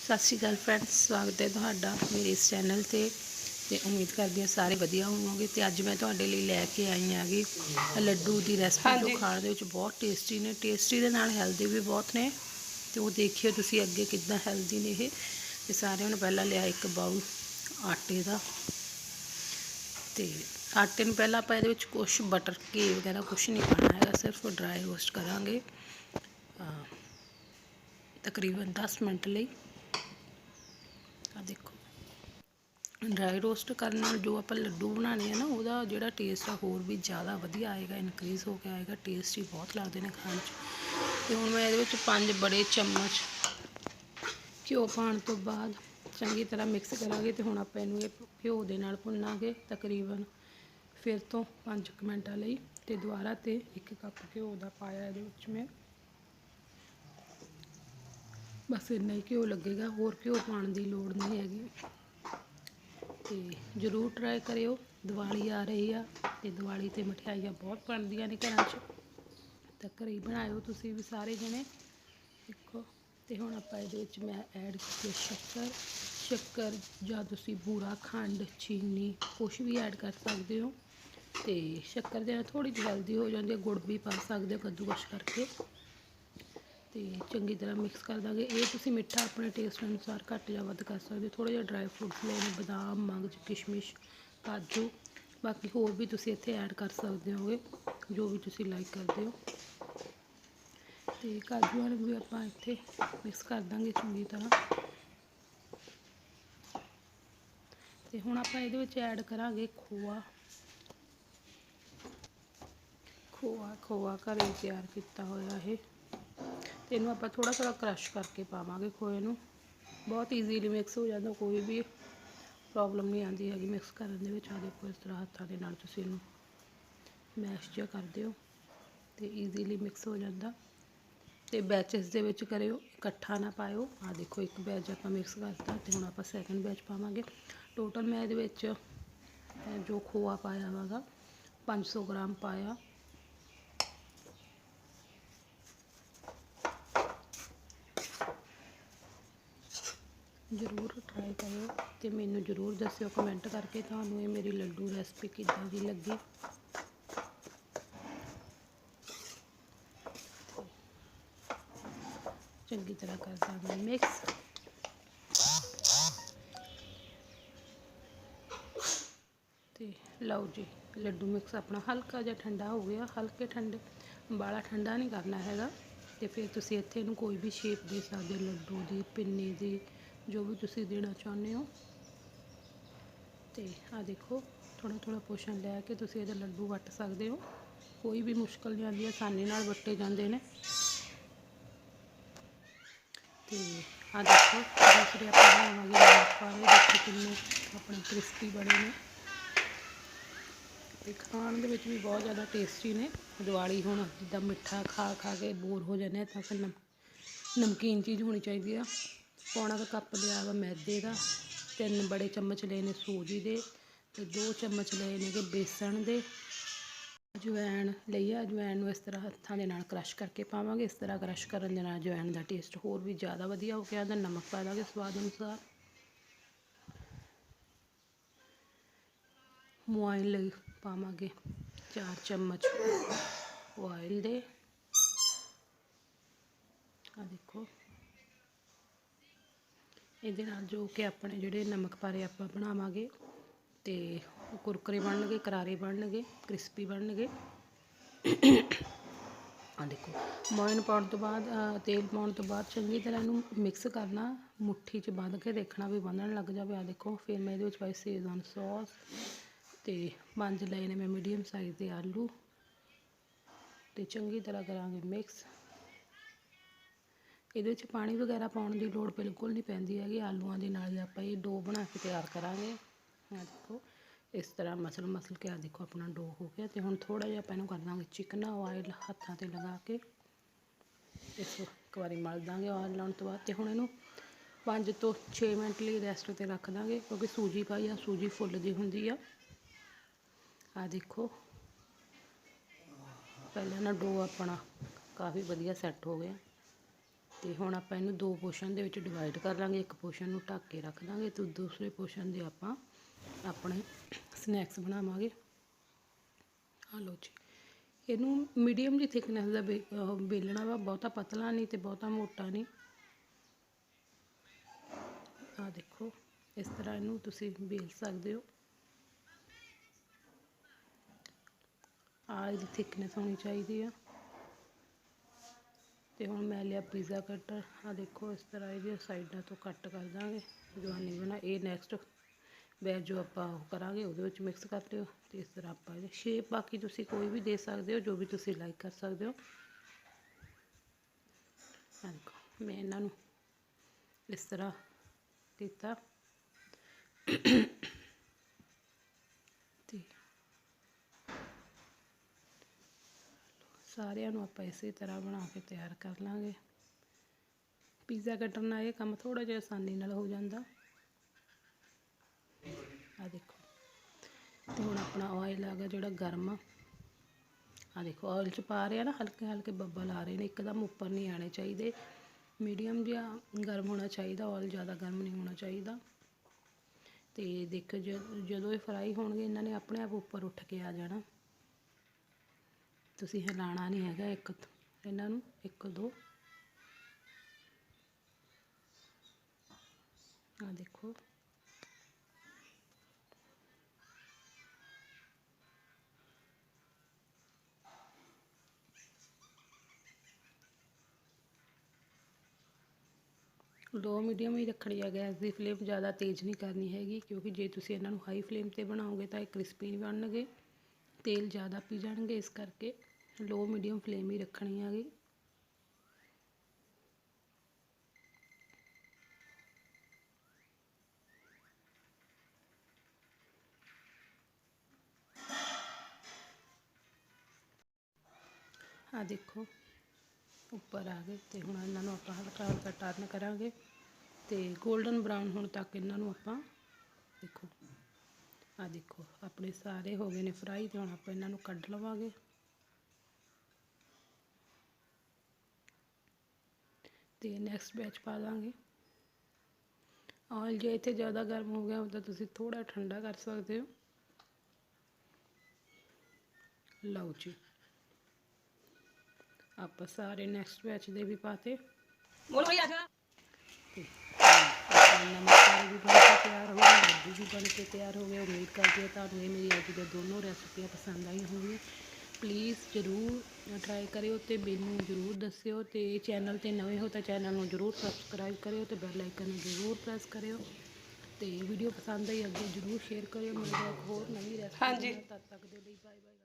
ਸਤਿ ਸ਼੍ਰੀ ਅਕਾਲ ਫਰੈਂਡਸ ਸਵਾਗਤ ਹੈ ਤੁਹਾਡਾ ਮੇਰੇ ਇਸ ਚੈਨਲ ਤੇ। ਤੇ ਉਮੀਦ ਕਰਦੀ ਹਾਂ ਸਾਰੇ ਵਧੀਆ ਹੋਵੋਗੇ। ਤੇ ਅੱਜ ਮੈਂ ਤੁਹਾਡੇ ਲਈ ਲੈ ਕੇ ਆਈ ਆਂਗੀ ਲੱਡੂ ਦੀ ਰੈਸਪੀ ਜੋ ਖਾਣ ਦੇ ਵਿੱਚ ਬਹੁਤ ਟੇਸਟੀ ਨੇ। ਟੇਸਟੀ ਦੇ ਨਾਲ ਹੈਲਦੀ ਵੀ ਬਹੁਤ ਨੇ। ਤੇ ਉਹ ਦੇਖਿਓ ਤੁਸੀਂ ਅੱਗੇ ਕਿੱਦਾਂ ਹੈਲਦੀ ਨੇ ਇਹ। ਤੇ ਸਾਰਿਆਂ ਨੂੰ ਪਹਿਲਾਂ ਲਿਆ ਇੱਕ ਬਾਉਲ ਆਟੇ ਦਾ। ਤੇ ਆਟੇ ਨੂੰ ਪਹਿਲਾਂ ਆਪਾਂ ਇਹਦੇ ਵਿੱਚ ਕੁਝ ਬਟਰ ਘੀ ਵਗੈਰਾ ਕੁਝ ਨਹੀਂ ਪਾਣਾ ਹੈਗਾ ਸਿਰਫ ਡਰਾਈ ਰੋਸਟ ਕਰਾਂਗੇ। ਤਕਰੀਬਨ 10 ਮਿੰਟ ਲਈ। ਆ ਦੇਖੋ। ਡਰਾਈ ਰੋਸਟ ਕਰਨ ਨਾਲ ਜੋ ਆਪਾਂ ਲੱਡੂ ਬਣਾਉਣੇ ਆ ਨਾ, ਉਹਦਾ ਜਿਹੜਾ ਟੇਸਟ ਆ ਹੋਰ ਵੀ ਜ਼ਿਆਦਾ ਵਧੀਆ ਆਏਗਾ ਇਨਕਰੀਜ਼ ਹੋ ਕੇ ਆਏਗਾ ਟੇਸਟ ਹੀ ਬਹੁਤ ਲੱਗਦੇ ਨੇ ਖਾਣ 'ਚ। ਤੇ ਹੁਣ ਮੈਂ ਇਹਦੇ ਵਿੱਚ ਪੰਜ ਬੜੇ ਚਮਚ ਘਿਓ ਪਾਉਣ ਤੋਂ ਬਾਅਦ ਚੰਗੀ ਤਰ੍ਹਾਂ ਮਿਕਸ ਕਰਾਂਗੇ ਤੇ ਹੁਣ ਆਪਾਂ ਇਹਨੂੰ ਇਹ ਘਿਓ ਦੇ ਨਾਲ ਭੁੰਨਾਂਗੇ ਤਕਰੀਬਨ ਫਿਰ ਤੋਂ 5 ਮਿੰਟਾਂ ਲਈ ਤੇ ਦੁਬਾਰਾ ਤੇ 1 ਕੱਪ ਘਿਓ ਦਾ ਪਾਇਆ ਇਹਦੇ ਵਿੱਚ ਮੈਂ। ਬਸ ਇੰਨਾ ਹੀ ਘਿਓ ਲੱਗੇਗਾ, ਹੋਰ ਘਿਓ ਪਾਉਣ ਦੀ ਲੋੜ ਨਹੀਂ ਹੈਗੀ। ਤੇ ਜਰੂਰ ਟਰਾਈ ਕਰਿਓ, ਦੀਵਾਲੀ ਆ ਰਹੀ ਆ ਤੇ ਦੀਵਾਲੀ ਤੇ ਮਠਿਆਈਆਂ ਬਹੁਤ ਬਣਦੀਆਂ ਨੇ ਘਰਾਂ 'ਚ। ਤਾਂ ਘਰੇ ਹੀ ਬਣਾਇਓ ਤੁਸੀਂ ਵੀ ਸਾਰੇ ਜਣੇ। ਦੇਖੋ, ਤੇ ਹੁਣ ਆਪਾਂ ਇਹਦੇ ਵਿੱਚ ਮੈਂ ਐਡ ਕੀਤੀ ਹੈ ਸ਼ੱਕਰ। ਸ਼ੱਕਰ ਜਾਂ ਤੁਸੀਂ ਬੂਰਾ, ਖੰਡ, ਚੀਨੀ, ਕੁਛ ਵੀ ਐਡ ਕਰ ਸਕਦੇ ਹੋ। ਤੇ ਸ਼ੱਕਰ ਦੇ ਨਾਲ ਥੋੜੀ ਜਿਹੀ ਜਲਦੀ ਹੋ ਜਾਂਦੀ ਹੈ ਗੁੜ ਵੀ ਪਾ ਸਕਦੇ ਹੋ ਕੱਦੂਕਸ਼ ਕਰਕੇ। ਤੇ ਚੰਗੀ ਤਰ੍ਹਾਂ ਮਿਕਸ ਕਰ ਦਾਂਗੇ। ਇਹ ਤੁਸੀਂ ਮਿੱਠਾ ਆਪਣੇ ਟੇਸਟ ਅਨੁਸਾਰ ਘੱਟ ਜਾਂ ਵੱਧ ਕਰ ਸਕਦੇ ਹੋ। ਥੋੜੇ ਜਿਹਾ ਡਰਾਈ ਫਰੂਟਸ ਲਏ ਨੇ ਬਦਾਮ ਮਗਜ ਕਿਸ਼ਮਿਸ਼, ਕਾਜੂ, ਬਾਕੀ ਹੋਰ ਵੀ ਤੁਸੀਂ ਇੱਥੇ ਐਡ ਕਰ ਸਕਦੇ ਹੋਗੇ, ਜੋ ਵੀ ਤੁਸੀਂ ਲਾਈਕ ਕਰਦੇ ਹੋ। ਤੇ ਕਾਜੂਆਂ ਨੂੰ ਵੀ ਆਪਾਂ ਇੱਥੇ ਮਿਕਸ ਕਰ ਦਾਂਗੇ ਚੰਗੀ ਤਰ੍ਹਾਂ। ਤੇ ਹੁਣ ਆਪਾਂ ਇਹਦੇ ਵਿੱਚ ਐਡ ਕਰਾਂਗੇ ਖੋਆ। ਖੋਆ ਖੋਆ ਘਰੇ ਤਿਆਰ ਕੀਤਾ ਹੋਇਆ ਇਹ। ਤੇ ਇਹਨੂੰ ਆਪਾਂ ਥੋੜਾ ਥੋੜਾ ਕ੍ਰਸ਼ ਕਰਕੇ ਪਾਵਾਂਗੇ ਖੋਏ ਨੂੰ। ਬਹੁਤ ਈਜ਼ੀਲੀ ਮਿਕਸ ਹੋ ਜਾਂਦਾ, ਕੋਈ ਵੀ ਪ੍ਰੋਬਲਮ ਨਹੀਂ ਆਉਂਦੀ ਹੈਗੀ ਮਿਕਸ ਕਰਨ ਦੇ ਵਿੱਚ। ਆ ਦੇਖੋ ਇਸ ਤਰ੍ਹਾਂ ਹੱਥਾਂ ਦੇ ਨਾਲ ਤੁਸੀਂ ਇਹਨੂੰ ਮੈਸ਼ ਜਿਹਾ ਕਰ ਦਿਓ ਤੇ ਈਜ਼ੀਲੀ ਮਿਕਸ ਹੋ ਜਾਂਦਾ। ਤੇ ਬੈਚਸ ਦੇ ਵਿੱਚ ਕਰਿਓ, ਇਕੱਠਾ ਨਾ ਪਾਇਓ। ਆ ਦੇਖੋ ਇੱਕ ਬੈਚ ਆਪਾਂ ਮਿਕਸ ਕਰਤਾ ਤੇ ਹੁਣ ਆਪਾਂ ਸੈਕੰਡ ਬੈਚ ਪਾਵਾਂਗੇ। ਟੋਟਲ ਮੈਂ ਇਹਦੇ ਵਿੱਚ ਜੋ ਖੋਆ ਪਾਇਆ ਵਾਗਾ 500 ਗ੍ਰਾਮ ਪਾਇਆ। ਜ਼ਰੂਰ ਟਰਾਈ ਕਰਿਓ ਅਤੇ ਮੈਨੂੰ ਜ਼ਰੂਰ ਦੱਸਿਓ ਕਮੈਂਟ ਕਰਕੇ ਤੁਹਾਨੂੰ ਇਹ ਮੇਰੀ ਲੱਡੂ ਰੈਸਪੀ ਕਿੱਦਾਂ ਦੀ ਲੱਗੀ। ਚੰਗੀ ਤਰ੍ਹਾਂ ਕਰ ਦਾਂਗੇ ਮਿਕਸ ਤੇ ਲਓ ਜੀ, ਲੱਡੂ ਮਿਕਸ ਆਪਣਾ ਹਲਕਾ ਜਿਹਾ ਠੰਡਾ ਹੋ ਗਿਆ, ਹਲਕੇ ਠੰਡੇ ਬਾਲਾ ਠੰਡਾ ਨਹੀਂ ਕਰਨਾ ਹੈਗਾ। ਤੇ ਫਿਰ ਤੁਸੀਂ ਇੱਥੇ ਇਹਨੂੰ ਕੋਈ ਵੀ ਸ਼ੇਪ ਦੇ ਸਕਦੇ ਹੋ, ਲੱਡੂ ਦੀ, ਪਿੰਨੀ ਦੀ ਜੋ ਵੀ ਤੁਸੀਂ ਦੇਣਾ ਚਾਹੁੰਦੇ ਹੋ। ਤੇ ਆ ਦੇਖੋ ਥੋੜਾ ਥੋੜਾ ਪੋਸ਼ਨ ਲੈ ਕੇ ਤੁਸੀਂ ਇਹਦੇ ਲੱਡੂ ਵੱਟ ਸਕਦੇ ਹੋ। ਕੋਈ ਵੀ ਮੁਸ਼ਕਲ ਨਹੀਂ ਆਉਂਦੀ, ਆਸਾਨੀ ਨਾਲ ਵੱਟੇ ਜਾਂਦੇ ਨੇ। ਤੇ ਆ ਦੇਖੋ, ਦੂਸਰੇ ਆਪਾਂ ਬਣਾਵਾਂਗੇ ਨਮਕ ਦੇਖੋ ਕਿੰਨੇ ਆਪਣੇ ਕ੍ਰਿਸਪੀ ਬਣੇ ਨੇ। ਤੇ ਖਾਣ ਦੇ ਵਿੱਚ ਵੀ ਬਹੁਤ ਜ਼ਿਆਦਾ ਟੇਸਟੀ ਨੇ। ਦਿਵਾਲੀ ਹੁਣ ਜਿੱਦਾਂ ਮਿੱਠਾ ਖਾ ਖਾ ਕੇ ਬੋਰ ਹੋ ਜਾਂਦੇ ਤਾਂ ਫਿਰ ਨਮ, ਨਮਕੀਨ ਚੀਜ਼ ਹੋਣੀ ਚਾਹੀਦੀ ਆ। ਪੌਣਾ ਕੁ ਕੱਪ ਲਿਆ ਵਾ ਮੈਦੇ ਦਾ, ਤਿੰਨ ਬੜੇ ਚਮਚ ਲਏ ਨੇ ਸੂਜੀ ਦੇ ਤੇ ਦੋ ਚਮਚ ਲਏ ਨੇਗੇ ਬੇਸਣ ਦੇ। ਅਜਵਾਇਣ ਲਈ ਆ ਅਜਵਾਇਣ ਨੂੰ ਇਸ ਤਰ੍ਹਾਂ ਹੱਥਾਂ ਦੇ ਨਾਲ ਕ੍ਰਸ਼ ਕਰਕੇ ਪਾਵਾਂਗੇ, ਇਸ ਤਰ੍ਹਾਂ ਕ੍ਰਸ਼ ਕਰਨ ਦੇ ਨਾਲ ਅਜਵਾਇਣ ਦਾ ਟੇਸਟ ਹੋਰ ਵੀ ਜ਼ਿਆਦਾ ਵਧੀਆ ਹੋ ਗਿਆ ਤਾਂ ਨਮਕ ਪਾ ਦਾਂਗੇ ਸਵਾਦ ਅਨੁਸਾਰ। ਮੋਇਲ ਲਈ ਪਾਵਾਂਗੇ 4 ਚਮਚ ਆਇਲ ਦੇ। ਆ ਦੇਖੋ। ਇਹਦੇ ਨਾਲ ਜੋ ਕਿ ਆਪਣੇ ਜਿਹੜੇ ਨਮਕ ਪਾਰੇ ਆਪਾਂ ਬਣਾਵਾਂਗੇ ਤੇ ਉਹ ਕੁਰਕਰੇ ਬਣਨਗੇ, ਕਰਾਰੇ ਬਣਨਗੇ ਕ੍ਰਿਸਪੀ ਬਣਨਗੇ। ਆ ਦੇਖੋ, ਮੋਇਨ ਪਾਉਣ ਤੋਂ ਬਾਅਦ ਤੇਲ ਪਾਉਣ ਤੋਂ ਬਾਅਦ ਚੰਗੀ ਤਰ੍ਹਾਂ ਇਹਨੂੰ ਮਿਕਸ ਕਰਨਾ, ਮੁੱਠੀ 'ਚ ਬੰਨ੍ਹ ਕੇ ਦੇਖਣਾ ਵੀ ਬੰਨਣ ਲੱਗ ਜਾਵੇ। ਆ ਦੇਖੋ, ਫਿਰ ਮੈਂ ਇਹਦੇ ਵਿੱਚ ਪਾਈ ਸੇਜ਼ਵਾਨ ਸੌਸ ਤੇ ਪੰਜ ਲਏ ਨੇ ਮੈਂ ਮੀਡੀਅਮ ਸਾਈਜ਼ ਦੇ ਆਲੂ ਤੇ ਚੰਗੀ ਤਰ੍ਹਾਂ ਕਰਾਂਗੇ ਮਿਕਸ ਇਹਦੇ ਵਿੱਚ ਪਾਣੀ ਵਗੈਰਾ ਪਾਉਣ ਦੀ ਲੋੜ ਬਿਲਕੁਲ ਨਹੀਂ ਪੈਂਦੀ ਹੈਗੀ। ਆਲੂਆਂ ਦੇ ਨਾਲ ਹੀ ਆਪਾਂ ਇਹ ਡੋ ਬਣਾ ਕੇ ਤਿਆਰ ਕਰਾਂਗੇ। ਆ ਦੇਖੋ, ਇਸ ਤਰ੍ਹਾਂ ਮਸਲ ਮਸਲ ਕੇ ਆ ਦੇਖੋ ਆਪਣਾ ਡੋ ਹੋ ਗਿਆ ਤੇ ਹੁਣ ਥੋੜਾ ਜਿਹਾ ਆਪਾਂ ਇਹਨੂੰ ਕਰ ਦਾਂਗੇ ਚਿਕਨਾ ਆਇਲ ਹੱਥਾਂ ਤੇ ਲਗਾ ਕੇ। ਇਸ ਨੂੰ ਇੱਕ ਵਾਰੀ ਮਲ ਦਾਂਗੇ ਆਇਲ ਲਾਉਣ ਤੋਂ ਬਾਅਦ ਤੇ ਹੁਣ ਇਹਨੂੰ 5 ਤੋਂ 6 ਮਿੰਟ ਲਈ ਰੈਸਟ ਤੇ ਰੱਖ ਦਾਂਗੇ ਕਿਉਂਕਿ ਸੂਜੀ ਪਾਈ ਆ, ਸੂਜੀ ਫੁੱਲਦੀ ਹੁੰਦੀ ਆ। ਆ ਦੇਖੋ, ਪਹਿਲਾਂ ਨਾ ਡੋ ਆਪਣਾ ਕਾਫੀ ਵਧੀਆ ਸੈੱਟ ਹੋ ਗਿਆ। ਤੇ ਹੁਣ ਆਪਾਂ ਇਹਨੂੰ ਦੋ ਪੋਰਸ਼ਨ ਦੇ ਵਿੱਚ ਡਿਵਾਈਡ ਕਰ ਲਾਂਗੇ। ਇੱਕ ਪੋਰਸ਼ਨ ਨੂੰ ਢੱਕ ਕੇ ਰੱਖ ਦਾਂਗੇ ਤੇ ਦੂਸਰੇ ਪੋਰਸ਼ਨ ਦੇ ਆਪਾਂ ਆਪਣੇ ਸਨੈਕਸ ਬਣਾਵਾਂਗੇ। ਆ ਲਓ ਜੀ। ਇਹਨੂੰ ਮੀਡੀਅਮ ਦੀ ਥਿਕਨੈਸ ਦਾ ਬੇ- ਉਹ ਬੇਲਣਾ ਵਾ, ਬਹੁਤਾ ਪਤਲਾ ਨਹੀਂ ਤੇ ਬਹੁਤਾ ਮੋਟਾ ਨਹੀਂ। ਆ ਦੇਖੋ, ਇਸ ਤਰ੍ਹਾਂ ਇਹਨੂੰ ਤੁਸੀਂ ਬੇਲ ਸਕਦੇ ਹੋ। ਆ ਇਹਦੀ ਥਿਕਨੈਸ ਹੋਣੀ ਚਾਹੀਦੀ ਆ। ਤੇ ਹੁਣ ਮੈਂ ਲਿਆ ਪੀਜ਼ਾ ਕਟਰ ਆ ਦੇਖੋ ਇਸ ਤਰ੍ਹਾਂ ਇਹਦੀਆਂ ਸਾਈਡਾਂ ਤੋਂ ਕੱਟ ਕਰ ਦਾਂਗੇ। ਜਵਾਨੀ ਬਣਾ, ਇਹ ਨੈਕਸਟ ਬੈਚ ਜੋ ਆਪਾਂ ਉਹ ਕਰਾਂਗੇ, ਉਹਦੇ ਵਿੱਚ ਮਿਕਸ ਕਰ ਲਿਓ ਤੇ ਇਸ ਤਰ੍ਹਾਂ ਆਪਾਂ ਇਹਦੇ ਸ਼ੇਪ ਬਾਕੀ ਤੁਸੀਂ ਕੋਈ ਵੀ ਦੇ ਸਕਦੇ ਹੋ, ਜੋ ਵੀ ਤੁਸੀਂ ਲਾਈਕ ਕਰ ਸਕਦੇ ਹੋ। ਦੇਖੋ, ਮੈਂ ਇਹਨਾਂ ਨੂੰ ਇਸ ਤਰ੍ਹਾਂ ਕੀਤਾ ਤੇ ਸਾਰਿਆਂ ਨੂੰ ਆਪਾਂ ਇਸੇ ਤਰ੍ਹਾਂ ਬਣਾ ਕੇ ਤਿਆਰ ਕਰ ਲਾਂਗੇ। ਪੀਜ਼ਾ ਕੱਟਣ ਨਾਲ ਇਹ ਕੰਮ ਥੋੜਾ ਜਿਹਾ ਆਸਾਨੀ ਨਾਲ ਹੋ ਜਾਂਦਾ। ਆ ਦੇਖੋ। ਤੇ ਹੁਣ ਆਪਣਾ ਆਇਲ ਆ ਗਿਆ ਜਿਹੜਾ ਗਰਮ। ਆ ਆ ਦੇਖੋ ਆਇਲ ਚ ਪਾ ਰਿਹਾ ਨਾ, ਹਲਕੇ ਹਲਕੇ ਬੱਬਲ ਆ ਰਹੇ ਨੇ, ਇੱਕਦਮ ਉੱਪਰ ਨਹੀਂ ਆਣੇ ਚਾਹੀਦੇ। ਮੀਡੀਅਮ ਜਿਹਾ ਗਰਮ ਹੋਣਾ ਚਾਹੀਦਾ ਆਇਲ ਜ਼ਿਆਦਾ ਗਰਮ ਨਹੀਂ ਹੋਣਾ ਚਾਹੀਦਾ। ਤੇ ਦੇਖੋ ਜ- ਜਦੋਂ ਇਹ ਫਰਾਈ ਹੋਣਗੇ, ਇਹਨਾਂ ਨੇ ਆਪਣੇ ਆਪ ਉੱਪਰ ਉੱਠ ਕੇ ਆ ਜਾਣਾ। ਤੁਸੀਂ ਹਿਲਾਣਾ ਨਹੀਂ ਹੈਗਾ ਇੱਕ ਇਹਨਾਂ ਨੂੰ ਇੱਕ, ਦੋ। ਆ ਦੇਖੋ। ਲੋ ਮੀਡੀਅਮ ਹੀ ਰੱਖਣੀ ਹੈ ਗੈਸ ਦੀ ਫਲੇਮ, ਜ਼ਿਆਦਾ ਤੇਜ਼ ਨਹੀਂ ਕਰਨੀ ਹੈਗੀ, ਕਿਉਂਕਿ ਜੇ ਤੁਸੀਂ ਇਹਨਾਂ ਨੂੰ ਹਾਈ ਫਲੇਮ ਤੇ ਬਣਾਓਗੇ ਤਾਂ ਇਹ ਕ੍ਰਿਸਪੀ ਨਹੀਂ ਬਣਨਗੇ, ਤੇਲ ਜ਼ਿਆਦਾ ਪੀ ਜਾਣਗੇ ਇਸ ਕਰਕੇ। ਲੋ ਮੀਡੀਅਮ ਫਲੇਮ ਹੀ ਰੱਖਣੀ ਹੈਗੀ ਆ ਦੇਖੋ, ਉੱਪਰ ਆ ਗਏ ਤੇ ਹੁਣ ਇਹਨਾਂ ਨੂੰ ਆਪਾਂ ਹਲਕਾ ਹਲਕਾ ਟਰਨ ਕਰਾਂਗੇ ਤੇ 골ਡਨ ਬਰਾਊਨ ਹੋਣ ਤੱਕ ਇਹਨਾਂ ਨੂੰ ਆਪਾਂ ਦੇਖੋ ਆ ਦੇਖੋ, ਆਪਣੇ ਸਾਰੇ ਹੋ ਗਏ ਨੇ ਫਰਾਈ ਤੇ ਹੁਣ ਆਪਾਂ ਇਹਨਾਂ ਨੂੰ ਕੱਢ ਲਵਾਂਗੇ। ਤੇ ਨੈਕਸਟ ਬੈਚ ਪਾ ਦਾਂਗੇ। ਆਇਲ ਜੇ ਇੱਥੇ ਜ਼ਿਆਦਾ ਗਰਮ ਹੋ ਗਿਆ ਤਾਂ ਤੁਸੀਂ ਥੋੜਾ ਠੰਡਾ ਕਰ ਸਕਦੇ ਹੋ। ਲਓ ਜੀ। ਆਪਾਂ ਸਾਰੇ ਨੈਕਸਟ ਬੈਚ ਦੇ ਵੀ ਪਾਤੇ। ਬੋਲ ਭਈ ਆਜਾ ਨਮਕ ਵੀ ਬਣ ਕੇ ਤਿਆਰ ਹੋ ਗਿਆ ਲੱਡੂ ਵੀ ਬਣ ਕੇ ਤਿਆਰ ਹੋ ਗਏ। ਉਮੀਦ ਕਰਦੀ ਹਾਂ ਤੁਹਾਨੂੰ ਇਹ ਮੇਰੀ ਅੱਜ ਦੀਆਂ ਦੋਨੋਂ ਰੈਸਪੀਆਂ ਪਸੰਦ ਆਈ ਹੋਣਗੀਆਂ। ਪਲੀਜ਼ ਜ਼ਰੂਰ ਟਰਾਈ ਕਰਿਓ ਤੇ ਮੈਨੂੰ ਜ਼ਰੂਰ ਦੱਸਿਓ ਤੇ ਚੈਨਲ ਤੇ ਨਵੇਂ ਹੋ ਤਾਂ ਚੈਨਲ ਨੂੰ ਜ਼ਰੂਰ ਸਬਸਕ੍ਰਾਈਬ ਕਰਿਓ ਤੇ ਬੈਲ ਆਈਕਨ ਨੂੰ ਜ਼ਰੂਰ ਪ੍ਰੈਸ ਕਰਿਓ ਤੇ ਵੀਡੀਓ ਪਸੰਦ ਆਈ ਅੱਗੇ ਜ਼ਰੂਰ ਸ਼ੇਅਰ ਕਰਿਓ ਮਿਲਦੇ ਹਾਂ ਹੋਰ ਨਵੀਂ ਰੈਸਪੀ ਹਾਂਜੀ। ਤਦ ਤੱਕ ਦੇ ਲਈ ਬਾਏ ਬਾਏ